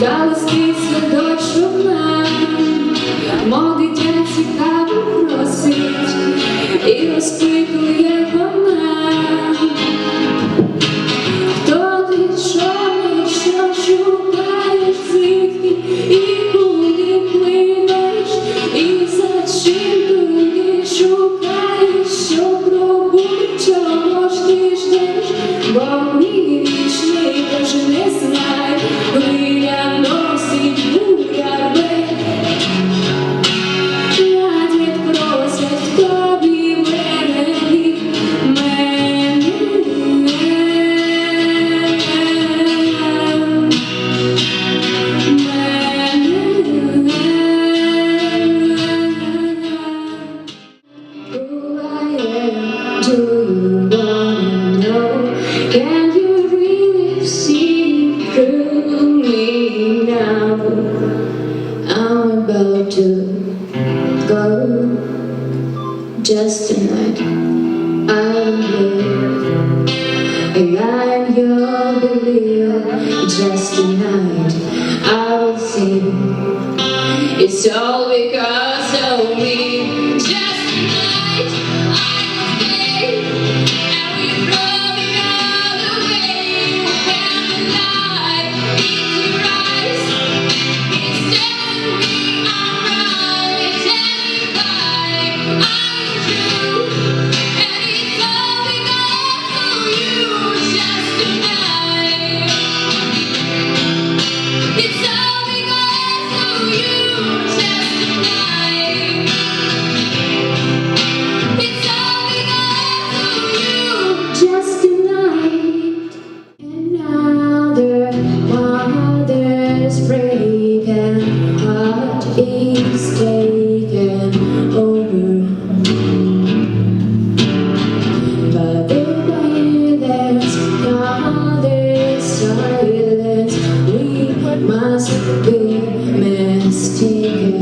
Далоський святочок нам, молодиця цікаво просить і розпитує вона, хто ти чому, що і куди пливеш, за чим туди шукаєш, що пробуй, чого go just tonight. I'm here, and I'm your believer. Just tonight, I will sing. It's all because is broken heart is taken over. But silence, we must be mistaken.